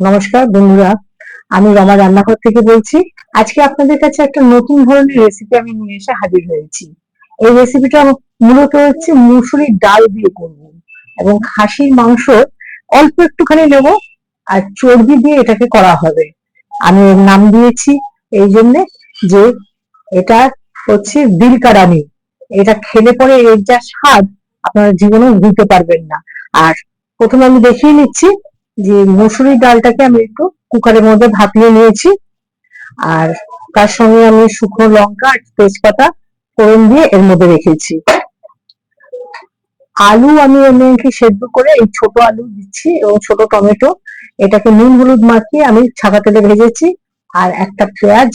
নমস্কার, বন্ধুরা। আমি রমা রান্নাঘর থেকে বলছি। আজকে আপনাদের কাছে একটা নতুন ধরনের রেসিপি আমি নিয়ে এসে হাজির হয়েছি। এই রেসিপিটা মূলত হচ্ছে মুসুরির ডাল দিয়ে করব এবং খাসির মাংস অল্প একটুখানি নেব আর চর্বি দিয়ে এটাকে করা হবে। আমি এর নাম দিয়েছি এই জন্যে যে এটা হচ্ছে দিলকারানি এটা খেলে পরে এর যা স্বাদ আপনারা জীবনেও ভুলতে পারবেন না। আর প্রথমে আমি দেখিয়ে নিচ্ছি যে মসুরির ডালটাকে আমি একটু কুকারের মধ্যে ভাপিয়ে নিয়েছি। আর তার সঙ্গে আমি শুকনো লঙ্কা আর তেজপাতা ফোড়ন দিয়ে এর মধ্যে রেখেছি। আলু আমি এমনি সেদ্ধ করে এই ছোট আলু দিচ্ছি এবং ছোট টমেটো, এটাকে নুন হলুদ মাখিয়ে আমি ছাকা তেলে ভেজেছি। আর একটা পেঁয়াজ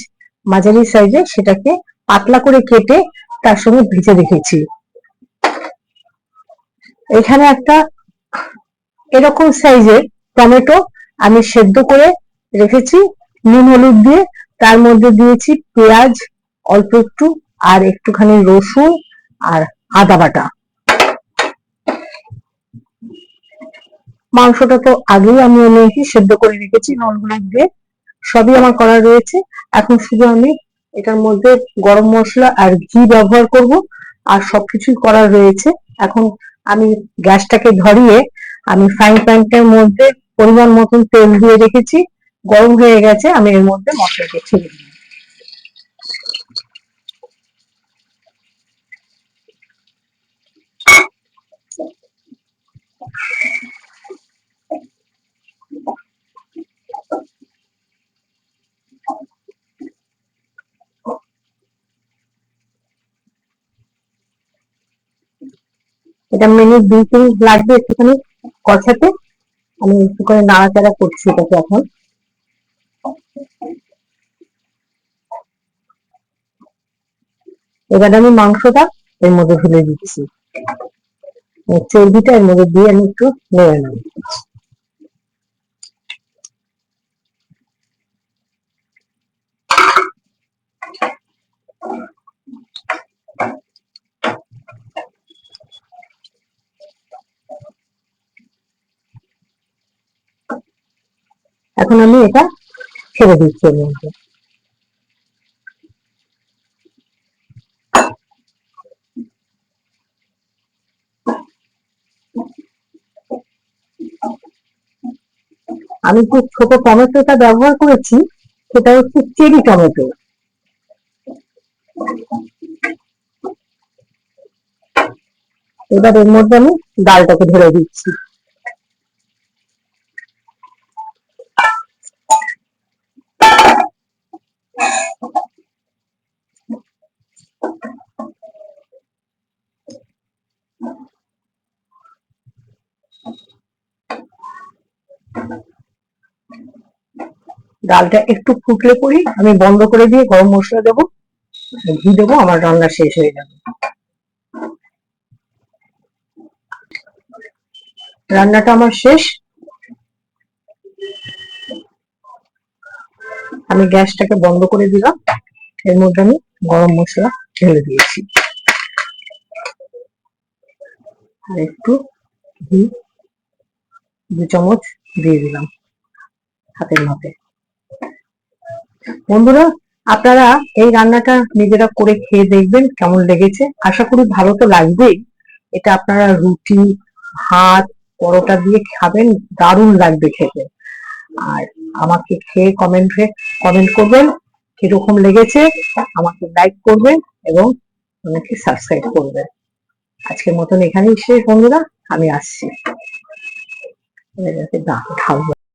মাঝারি সাইজে সেটাকে পাতলা করে কেটে তার সঙ্গে ভেজে রেখেছি। এখানে একটা এরকম সাইজের টমেটো আমি সেদ্ধ করে রেখেছি, নুন হলুদ দিয়ে। তার মধ্যে দিয়েছি পেঁয়াজ, অল্প একটু, আর একটুখানি রসুন আর আদা বাটা। মাংসটা তো আগেই আমি এনেছি সেদ্ধ করে রেখেছি, নুন হলুদ দিয়ে। সবই আমার করা রয়েছে। এখন শুধু আমি এটার মধ্যে গরম মশলা আর ঘি ব্যবহার করব, আর সবকিছুই করা রয়েছে। এখন আমি গ্যাসটাকে ধরিয়ে আমি ফ্রাইং প্যানটার মধ্যে পরিমাণ মতন তেল দিয়ে রেখেছি। গরম হয়ে গেছে, আমি এর মধ্যে মশলাকে ছেড়ে দিই এটা মিনিট দুই তিন লাগবে একটুখানি। কষাতে আমি একটু করে নাড়াচাড়া করছি এটাকে এখন। এবার আমি মাংসটা এর মধ্যে ঢেলে দিচ্ছি। চর্বিটা এর মধ্যে দিয়ে আমি একটু নেড়ে নেব। এখন আমি এটা ছেড়ে দিচ্ছি এর মধ্যে। আমি যে ছোট টমেটোটা ব্যবহার করেছি, সেটা হচ্ছে চেরি টমেটো। এবার এর মধ্যে আমি ডালটাকে ঢেলে দিচ্ছি। ডালটা একটু ফুটলে পরেই আমি বন্ধ করে দিয়ে গরম মশলা দেবো, ঘি দেবো, আমার রান্না শেষ হয়ে যাবে। রান্নাটা আমার শেষ। আমি গ্যাসটাকে বন্ধ করে দিলাম। এর মধ্যে আমি গরম মশলা ঢেলে দিয়েছি। আর একটু ঘি, দু চামচ দিয়ে দিলাম হাতের মাপে বন্ধুরা, আপনারা এই রান্নাটা নিজেরা করে খেয়ে দেখবেন কেমন লেগেছে। আশা করি ভালো তো লাগবেই। এটা আপনারা রুটি, ভাত, পরোটা দিয়ে খাবেন, দারুণ লাগবে খেতে। আর আমাকে খেয়ে কমেন্টে কমেন্ট করবেন কীরকম লেগেছে, আমাকে লাইক করবেন এবং আমাকে সাবস্ক্রাইব করবেন। আজকের মতন এখানেই শেষ বন্ধুরা, আমি আসছি। ঢালবো